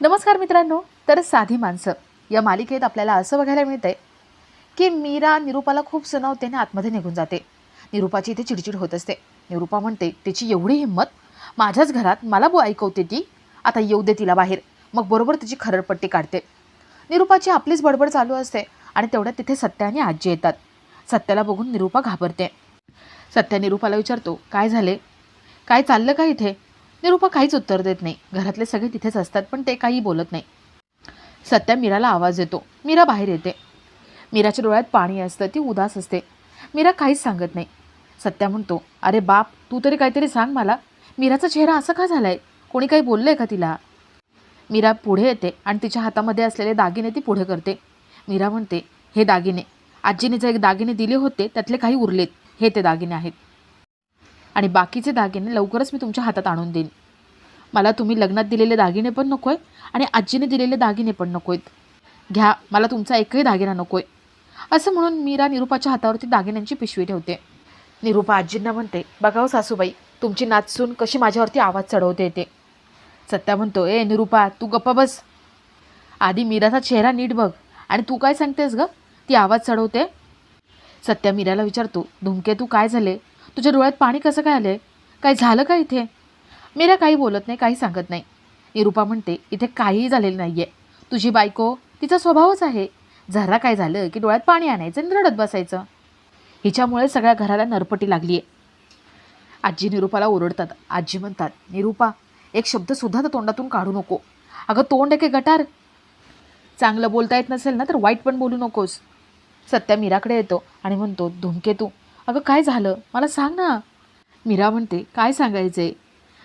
नमस्कार मित्रांनो तर साधी माणसं. या मालिकेत आपल्याला असं बघायला मिळतंय की मीरा निरूपाला खूप सनवते आणि आतमध्ये निघून जाते. निरूपाची इथे चिडचिड होत असते. निरूपा म्हणते तिची एवढी हिंमत? माझ्याच घरात मला बो ऐकवते ती? आता येऊ दे तिला बाहेर. मग बरोबर तिची खरडपट्टी काढते. निरूपाची आपलीच बडबड चालू असते आणि तेवढ्यात तिथे सत्या आणि आजी येतात. सत्याला बघून निरूपा घाबरते. सत्या निरूपाला विचारतो काय झाले? काय चाललं का इथे? निरूपा काहीच उत्तर देत नाही. घरातले सगळे तिथेच असतात पण ते काही बोलत नाही. सत्या मीराला आवाज येतो. मीरा बाहेर येते. मीराच्या डोळ्यात पाणी असतं ती उदास असते. मीरा काहीच सांगत नाही. सत्या म्हणतो अरे बाप तू तरी काहीतरी सांग मला. मीराचा चेहरा असा का झालाय? कोणी काही बोललंय का तिला? मीरा पुढे येते आणि तिच्या हातामध्ये असलेले दागिने ती पुढे करते. मीरा म्हणते हे दागिने. आजीने जे दागिने दिले होते त्यातले काही उरलेत. हे ते दागिने आहेत. आणि बाकीचे दागिने लवकरच मी तुमच्या हातात आणून देईन. मला तुम्ही लग्नात दिलेले दागिने पण नको आहे आणि आजीने दिलेले दागिने पण नको आहेत घ्या मला तुमचा एकही दागिना नको आहे असं म्हणून मीरा निरूपाच्या हातावरती दागिन्यांची पिशवी ठेवते. निरूपा आजींना म्हणते बघा हो सासूबाई तुमची नाचसून कशी माझ्यावरती आवाज चढवते येते सत्या म्हणतो ए निरूपा तू गप्पा बस. आधी मीराचा चेहरा नीट बघ आणि तू काय सांगतेस ग? ती आवाज चढवते? सत्या मीराला विचारतो धुमके तू काय झाले? तुझ्या डोळ्यात पाणी कसं काय आलं आहे काय झालं का इथे? मीरा काही बोलत नाही काही सांगत नाही. निरूपा म्हणते इथे काहीही झालेलं नाही आहे तुझी बायको तिचा स्वभावच आहे. जरा काय झालं की डोळ्यात पाणी आणायचं आणि रडत बसायचं. हिच्यामुळे सगळ्या घराला नरपटी लागली आहे आजी निरूपाला ओरडतात. आजी म्हणतात निरूपा एक शब्दसुद्धा तर तोंडातून काढू नको. अगं तोंड आहे की गटार. चांगलं बोलता येत नसेल ना तर वाईट पण बोलू नकोस. सत्या मीराकडे येतो आणि म्हणतो धुमकेतू अगं काय झालं? मला सांग ना. मीरा म्हणते काय सांगायचं? आहे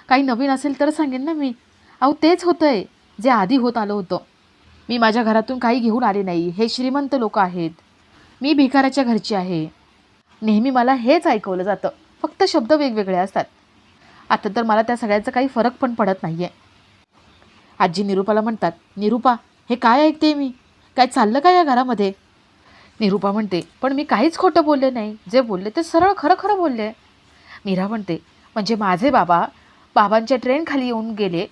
काही नवीन असेल तर सांगेन ना मी. अहो तेच होतं आहे जे आधी होत आलं होतं. मी माझ्या घरातून काही घेऊन आले नाही. हे श्रीमंत लोक आहेत. मी भिकाराच्या घरची आहे. नेहमी मला हेच ऐकवलं जातं. फक्त शब्द वेगवेगळे असतात. आता तर मला त्या सगळ्याचा काही फरक पण पडत नाही आहे आजी निरूपाला म्हणतात निरूपा हे काय ऐकते मी? काय चाललं का या घरामध्ये? निरूपा म्हणते पण मी काहीच खोटं बोलले नाही. जे बोलले ते सरळ खरं खरं बोलले. मीरा म्हणते म्हणजे माझे बाबा बाबांच्या ट्रेन खाली येऊन गेले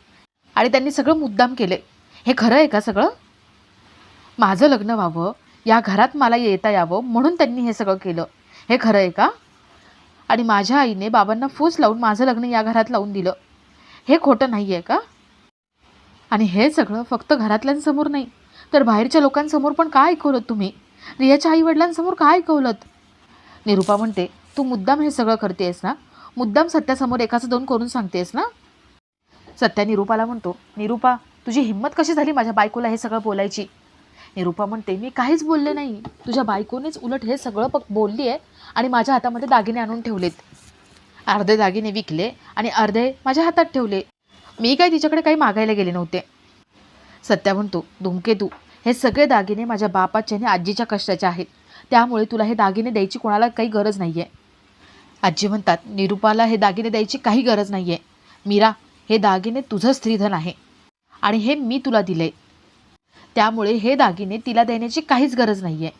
आणि त्यांनी सगळं मुद्दाम केले. हे खरं आहे का सगळं? माझं लग्न व्हावं. या घरात मला येता यावं म्हणून त्यांनी हे सगळं केलं. हे खरं आहे का? आणि माझ्या आईने बाबांना फूस लावून माझं लग्न या घरात लावून दिलं. हे खोटं नाही आहे का? आणि हे सगळं फक्त घरातल्यांसमोर नाही तर बाहेरच्या लोकांसमोर पण का ऐकवलं तुम्ही? रियाच्या आई वडिलांसमोर का ऐकवलं निरूपा म्हणते तू मुद्दाम हे सगळं करतेस ना? मुद्दाम सत्यासमोर एकाचं दोन करून सांगतेस ना? सत्या निरूपाला म्हणतो निरूपा तुझी हिंमत कशी झाली माझ्या बायकोला हे सगळं बोलायची? निरूपा म्हणते मी काहीच बोलले नाही. तुझ्या बायकोनेच उलट हे सगळं पक बोलली आहे आणि माझ्या हातामध्ये दागिने आणून ठेवलेत. अर्धे दागिने विकले आणि अर्धे माझ्या हातात ठेवले. मी काय तिच्याकडे काही मागायला गेले नव्हते. सत्या म्हणतो धुमकेतू हे सगळे दागिने माझ्या बापाचे आणि आजीच्या कष्टाचे आहेत. त्यामुळे तुला हे दागिने द्यायची कोणाला काही गरज नाही आहे आजी म्हणतात निरूपाला हे दागिने द्यायची काही गरज नाही आहे मीरा हे दागिने तुझं स्त्रीधन आहे आणि हे मी तुला दिले. त्यामुळे हे दागिने तिला देण्याची काहीच गरज नाही आहे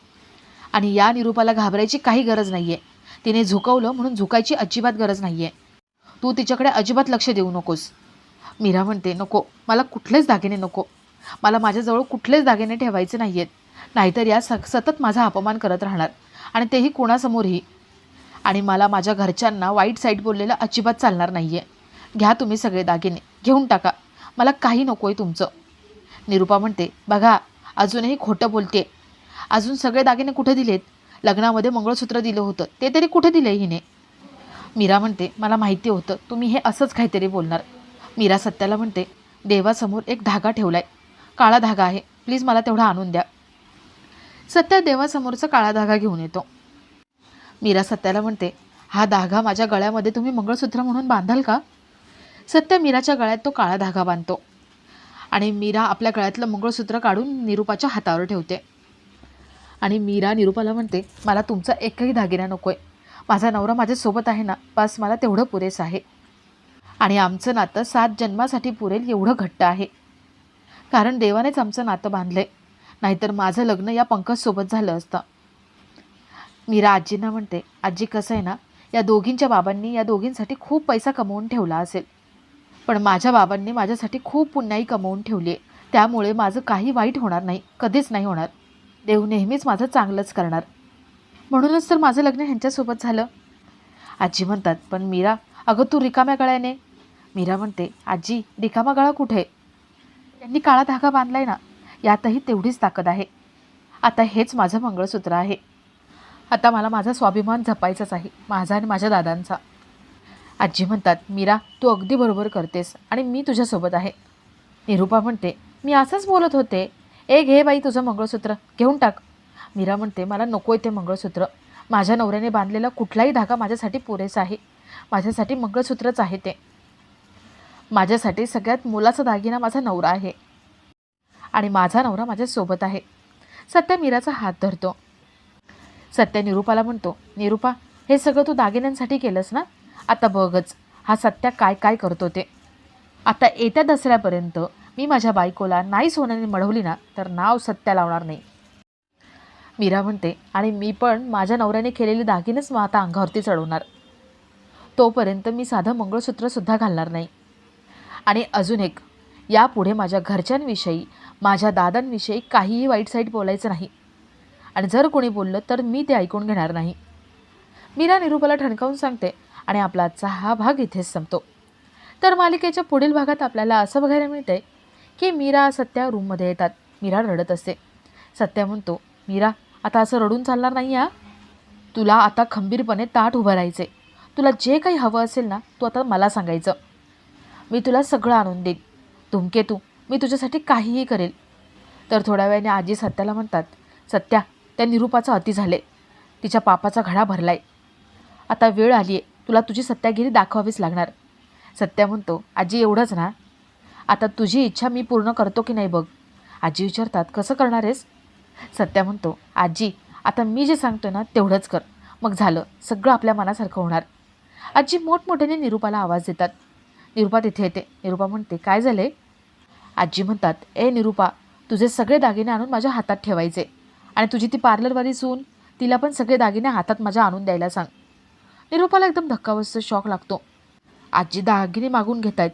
आणि या निरूपाला घाबरायची काही गरज नाही आहे तिने झुकवलं म्हणून झुकायची अजिबात गरज नाही आहे तू तिच्याकडे अजिबात लक्ष देऊ नकोस. मीरा म्हणते नको मला कुठलेच दागिने नको. मला माझ्याजवळ कुठलेच दागिने ठेवायचे नाही आहेत नाहीतर या स सतत माझा अपमान करत राहणार. आणि तेही कोणासमोरही. आणि मला माझ्या घरच्यांना वाईट साईट बोललेलं अजिबात चालणार नाही आहे घ्या तुम्ही सगळे दागिने घेऊन टाका. मला काही नको आहे तुमचं. निरूपा म्हणते बघा अजूनही खोटं बोलते अजून सगळे दागिने कुठे दिलेत? लग्नामध्ये मंगळसूत्र दिलं होतं. ते तरी कुठे दिलं हिने? मीरा म्हणते मला माहिती होतं. तुम्ही हे असंच काहीतरी बोलणार. मीरा सत्याला म्हणते देवासमोर एक धागा ठेवलाय. काळा धागा आहे. प्लीज मला तेवढा आणून द्या. सत्या देवासमोरचा काळा धागा घेऊन येतो. मीरा सत्याला म्हणते हा धागा माझ्या गळ्यामध्ये तुम्ही मंगळसूत्र म्हणून बांधाल का? सत्य मीराच्या गळ्यात तो काळा धागा बांधतो आणि मीरा आपल्या गळ्यातलं मंगळसूत्र काढून निरूपाच्या हातावर ठेवते. आणि मीरा निरूपाला म्हणते मला तुमचा एकही दागिना नको आहे माझा नवरा माझ्यासोबत आहे ना? बस मला तेवढं पुरेसं आहे. आणि आमचं नातं सात जन्मासाठी पुरेल एवढं घट्ट आहे. कारण देवानेच आमचं नातं बांधलं आहे नाहीतर माझं लग्न या पंकजसोबत झालं असतं. मीरा आजींना म्हणते आजी कसं आहे ना या दोघींच्या बाबांनी या दोघींसाठी खूप पैसा कमवून ठेवला असेल. पण माझ्या बाबांनी माझ्यासाठी खूप पुण्याई कमवून ठेवली आहे त्यामुळे माझं काही वाईट होणार नाही कधीच नाही होणार. देव नेहमीच माझं चांगलंच करणार. म्हणूनच तर माझं लग्न ह्यांच्यासोबत झालं. आजी म्हणतात पण मीरा अगं तू रिकाम्या गळ्याने. मीरा म्हणते आजी रिकामा गळा कुठे? त्यांनी काळा धागा बांधलाय ना यातही तेवढीच ताकद आहे. आता हेच माझं मंगळसूत्र आहे. आता मला माझा स्वाभिमान जपायचाच आहे माझा आणि माझ्या दादांचा. आजी म्हणतात मीरा तू अगदी बरोबर करतेस आणि मी तुझ्यासोबत आहे. निरूपा म्हणते मी असंच बोलत होते. ए घे बाई तुझं मंगळसूत्र घेऊन टाक. मीरा म्हणते मला नको आहे ते मंगळसूत्र. माझ्या नवऱ्याने बांधलेला कुठलाही धागा माझ्यासाठी पुरेसा आहे. माझ्यासाठी मंगळसूत्रच आहे ते. माझ्यासाठी सगळ्यात मोलाचा दागिना माझा नवरा आहे. आणि माझा नवरा माझ्यासोबत आहे. सत्या मीराचा हात धरतो. सत्या निरूपाला म्हणतो निरूपा हे सगळं तू दागिन्यांसाठी केलंस ना? आता बघच हा सत्या काय काय करतो ते. आता येत्या दसऱ्यापर्यंत मी माझ्या बायकोला नाही सोन्याने मढवली ना तर नाव सत्या लावणार नाही. मीरा म्हणते आणि मी पण माझ्या नवऱ्याने केलेली दागिनेच मग आता अंगावरती चढवणार. तोपर्यंत मी साधं मंगळसूत्रसुद्धा घालणार नाही. आणि अजून एक यापुढे माझ्या घरच्यांविषयी माझ्या दादांविषयी काहीही वाईट साईट बोलायचं नाही. आणि जर कोणी बोललं तर मी ते ऐकून घेणार नाही. मीरा निरूपाला ठणकावून सांगते आणि आपला आजचा हा भाग इथेच संपतो. तर मालिकेच्या पुढील भागात आपल्याला असं बघायला मिळतंय की मीरा सत्या रूममध्ये येतात. मीरा रडत असते. सत्या म्हणतो मीरा आता असं रडून चालणार नाही हा. तुला आता खंबीरपणे ताट उभं राहायचे तुला जे काही हवं असेल ना तू आता मला सांगायचं. मी तुला सगळं आणून देईन. तुमके तू. मी तुझ्यासाठी काहीही करेल. तर थोड्या वेळाने आजी सत्याला म्हणतात सत्या त्या निरूपाचं अति झाले. तिच्या पापाचा घडा भरलाय. आता वेळ आली आहे तुला तुझी सत्यागिरी दाखवावीच लागणार. सत्या म्हणतो आजी एवढंच ना? आता तुझी इच्छा मी पूर्ण करतो की नाही बघ? आजी विचारतात कसं करणार आहेस? सत्या म्हणतो आजी आता मी जे सांगतो ना तेवढंच कर. मग झालं. सगळं आपल्या मनासारखं होणार. आजी मोठमोठ्याने निरूपाला आवाज देतात. निरूपा तिथे येते. निरूपा म्हणते काय झाले आजी म्हणतात ए निरूपा तुझे सगळे दागिने आणून माझ्या हातात ठेवायचे. आणि तुझी ती पार्लरवाली सून तिला पण सगळे दागिने हातात माझ्या आणून द्यायला सांग. निरूपाला एकदम धक्का बसतो शॉक लागतो. आजी दागिने मागून घेत आहेत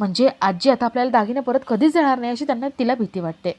म्हणजे आजी आता आपल्याला दागिने परत कधीच देणार नाही अशी त्यांना तिला भीती वाटते.